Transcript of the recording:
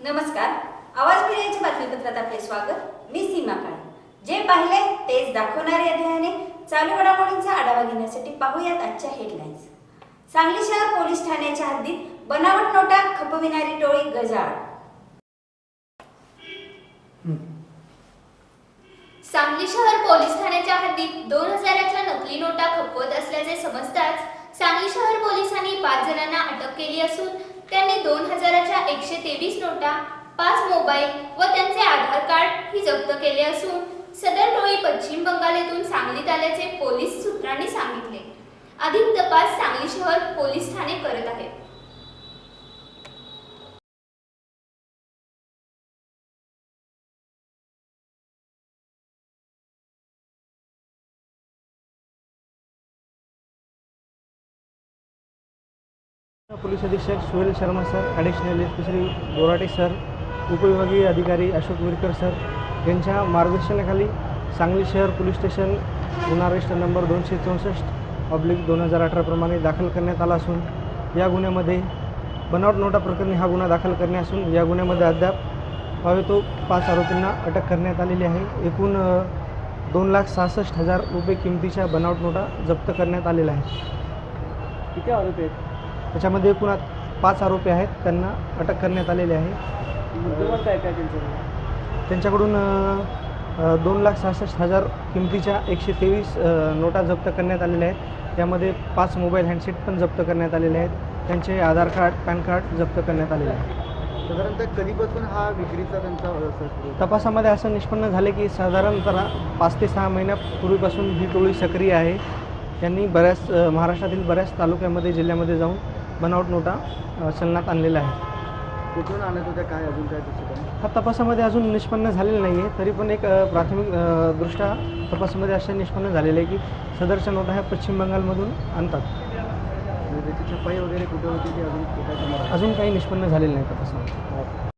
नमस्कार. आवाज मीडियाच्या बातमीपत्रात आपले स्वागत. मी सीमा काळे. जे पाहिले तेच दाखवणारे या ध्येयाने चालू घडामोडींचा आढावा घेण्यासाठी पाहूयात आजच्या हेडलाईन्स सांगली शहर पोलीस ठाण्याच्या हद्दीत बनावट नोटा खपविणारी टोळी गजाआड. सांगली शहर पोलीस ठाण्याच्या हद्दीत दोन हजाराच्या नकली नोटा खपवत असल्याचे समजताच सांगली शहर पोलिसांनी पाच जणांना अटक केली असून त्यांनी दोन हजाराच्या एकशे तेवीस नोटा पाच मोबाईल व त्यांचे आधार कार्ड ही जप्त केले असून सदर टोळी पश्चिम बंगाल येथून सांगलीत आल्याचे पोलीस सूत्रांनी सांगितले. अधिक तपास सांगली शहर पोलीस ठाणे करत आहे. पोलीस अधीक्षक Suhel Sharma sir additional S P Shri Borate sir उपविभागीय अधिकारी अशोक विरकर सर यांच्या मार्गदर्शनाखाली सांगली शहर पोलीस स्टेशन गुन्हा रजिस्टर नंबर दोनशे चौसष्ट ऑब्लिक दोन हजार अठराप्रमाणे दाखल करण्यात आला असून या गुन्ह्यामध्ये बनावट नोटा प्रकरणी हा गुन्हा दाखल करणे असून या गुन्ह्यामध्ये अद्याप पावे तो पाच आरोपींना अटक करण्यात आलेली आहे. एकूण दोन लाख सहासष्ट हजार रुपये किमतीच्या बनावट नोटा जप्त करण्यात आलेल्या आहेत. किती आरोपी आहेत? त्याच्यामध्ये एकूण पाच आरोपी आहेत. त्यांना अटक करण्यात आलेले आहे. काय काय त्यांच्याकडून? दोन लाख सहासष्ट हजार किमतीच्या एकशे तेवीस नोटा जप्त करण्यात आलेल्या आहेत. त्यामध्ये पाच मोबाईल हँडसेट पण जप्त करण्यात आलेले आहेत. त्यांचे आधार कार्ड पॅन कार्ड जप्त करण्यात आलेले आहे साधारणतः कधीपासून हा विक्रीचा त्यांचा? तपासामध्ये असं निष्पन्न झाले की साधारणतः पाच ते सहा महिन्यापूर्वीपासून ही टोळी सक्रिय आहे. त्यांनी बऱ्याच महाराष्ट्रातील बऱ्याच तालुक्यामध्ये जिल्ह्यामध्ये जाऊन बनावट नोटा चलनात आणलेल्या आहेत कुठून आणत होत्या काय अजून काय तसं हा तपासामध्ये अजून निष्पन्न झालेलं नाही आहे तरी पण एक अ, प्राथमिक अ, दृष्ट्या तपासामध्ये असे निष्पन्न झालेले आहे की सदरच्या नोटा ह्या पश्चिम बंगालमधून आणतात. म्हणजे त्याची छपाई वगैरे कुठे होती ते अजून समोर? अजून काही निष्पन्न झालेलं नाही तपासामध्ये.